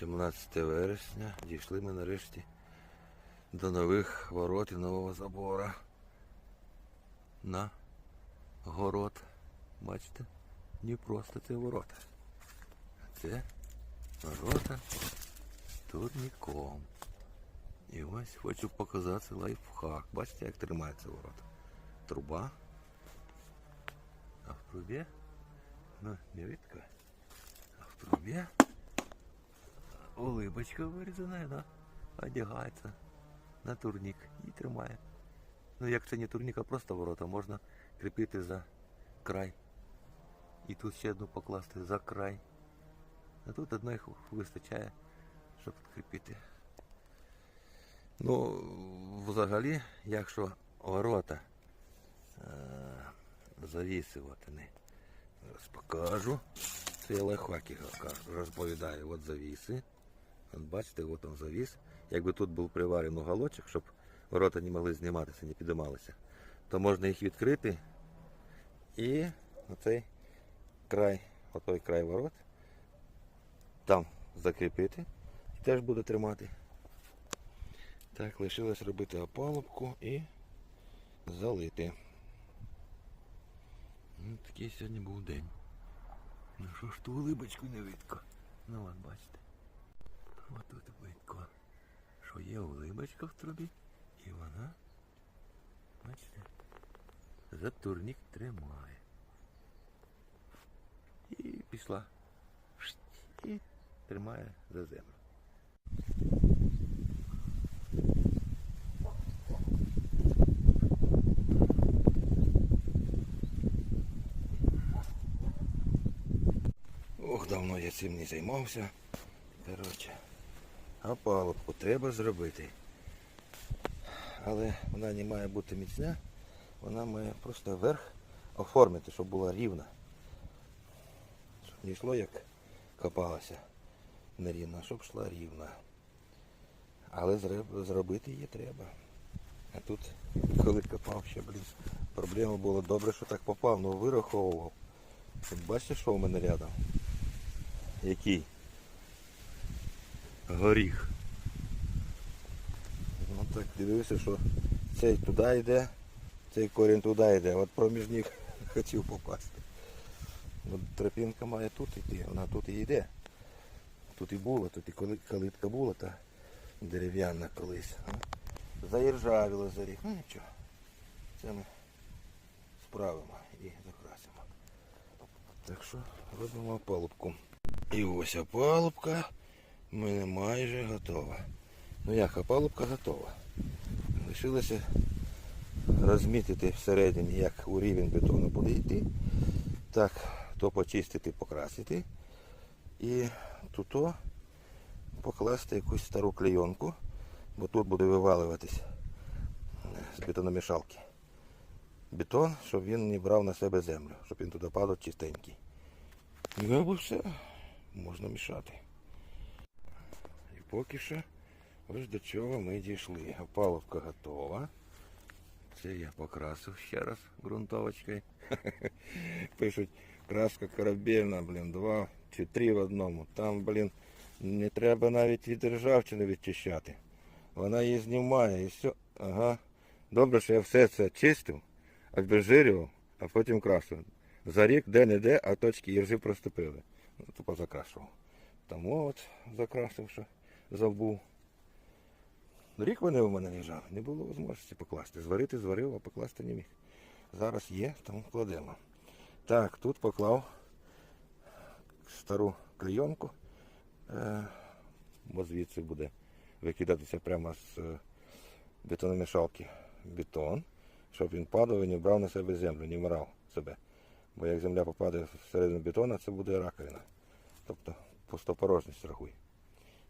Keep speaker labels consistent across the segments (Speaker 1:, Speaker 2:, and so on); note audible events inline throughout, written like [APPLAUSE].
Speaker 1: 17 вересня дійшли ми нарешті до нових ворот і нового забора. На город. Бачите? Не просто це ворота. Це ворота турніком. І ось хочу показати лайфхак. Бачите, як тримається ворота. Труба. А в трубі, ну, не видно, а в трубі улыбочка вирізана, да? одягається на турнік і тримає. Ну як це не турнік, а просто ворота, можна кріпити за край. І тут ще одну покласти за край. А тут одної вистачає, щоб кріпити. Ну, взагалі, якщо ворота е, завісувати не зараз покажу. Це я лайфхаки розповідаю. От завіси. Бачите, от он завіс. Якби тут був приварений уголочок, щоб ворота не могли зніматися, не підіймалися, то можна їх відкрити і оцей край, отой край ворот, там закріпити і теж буде тримати. Так, лишилось робити опалубку і залити. Ну, такий сьогодні був день. Ну що ж ту улибочку не видко. Ну от бачите. От тут видко. Що є улибочка в трубі і вона, бачите, за турнік тримає. І пішла. І тримає за землю. Ох, давно я цим не займався. Коротше, опалубку треба зробити. Але вона не має бути міцна, вона має просто верх оформити, щоб була рівна. Щоб не йшло як копалося нерівно, а щоб йшла рівна. Але зробити її треба. А тут, коли копав ще, блін, проблема була добре, що так попав, ну вираховував. Бачите, що у мене рядом? Який? Горіх. Ну так дивився, що цей туди йде, цей корінь туди йде. От проміж них [LAUGHS] хотів попасти. От тропінка має тут йти, вона тут і йде. Тут і була, тут і калитка була, та дерев'яна колись. а. Заіржавіло заріг. Ну нічого. Це ми справимо і закрасимо. Так що робимо опалубку. І ось опалубка в мене майже готова. Ну як, опалубка готова. Лишилося розмітити всередині, як у рівень бетону буде йти. Так, то почистити, покрасити. І тут покласти якусь стару клейонку, бо тут буде вивалюватись з бетономішалки. Бетон, щоб він не брав на себе землю, щоб він туди падав чистенький. Ну або все, можна мішати. І поки що ось до чого ми дійшли. Опалубка готова. Це я покрасив ще раз ґрунтовочкою. [LAUGHS] Пишуть, краска корабельна, блін, два чи три в одному. Там, блін, не треба навіть від ржавчини відчищати. Вона її знімає і все. Ага. Добре, що я все це чистив, обезжирював, а потім красив. За рік де-не-де, а точки іржі проступили. Ну, Тупо закрашував. Тому от закрасив, що забув. Рік вони у мене лежали, не було можливості покласти. Зварити зварив, а покласти не міг. Зараз є, тому кладемо. Так, тут поклав стару клейонку, е, бо звідси буде викидатися прямо з е, бетономішалки бетон, щоб він падав і не брав на себе землю, не морав себе. Бо як земля попаде всередину бетона, це буде раковина. Тобто пустопорожність рахуй.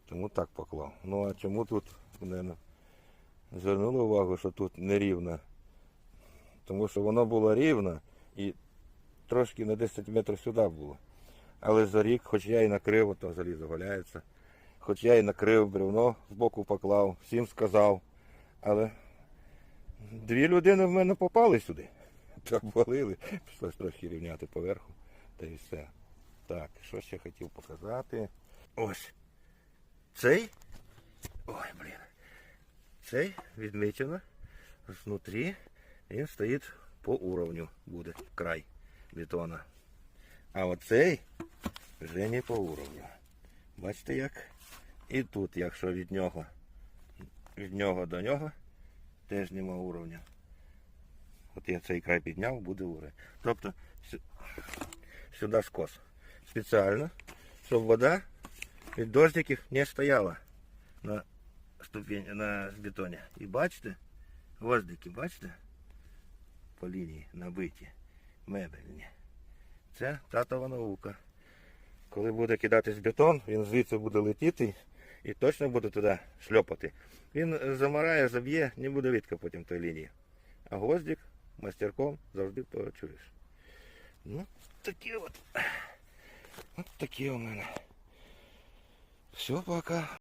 Speaker 1: Тому так поклав. Ну а чому тут наверно, звернули увагу, що тут нерівно? Тому що воно було рівно і трошки на 10 метрів сюди було. Але за рік, хоч я і накрив, то залізо валяється, хоч я і накрив бревно, збоку поклав, всім сказав. Але дві людини в мене попали сюди. [LAUGHS] Обвалили. Прийшлось трохи рівняти поверху. Та і все. Так, що ще хотів показати. Ось Цей. Ой, блін. Цей відмічено. Знутрі він стоїть по уровню буде край бетона. А оцей вже не по уровню. Бачите як? І тут, якщо від нього, від нього до нього, теж нема уровня. От я цей край підняв, буде уровень. Тобто сюди скос. Спеціально, щоб вода від дождиків не стояла на ступені, на бетоні. І бачите, гвоздики, бачите? По лінії набиті, мебельні. Це татова наука. Коли буде кидатись бетон, він звідси буде летіти і точно буде туди шльопати. Він замарає, заб'є, не буде видко потім той лінії. А гвоздик мастерком завжди почуєш. Ну, такі от. От такі у мене. Все, пока.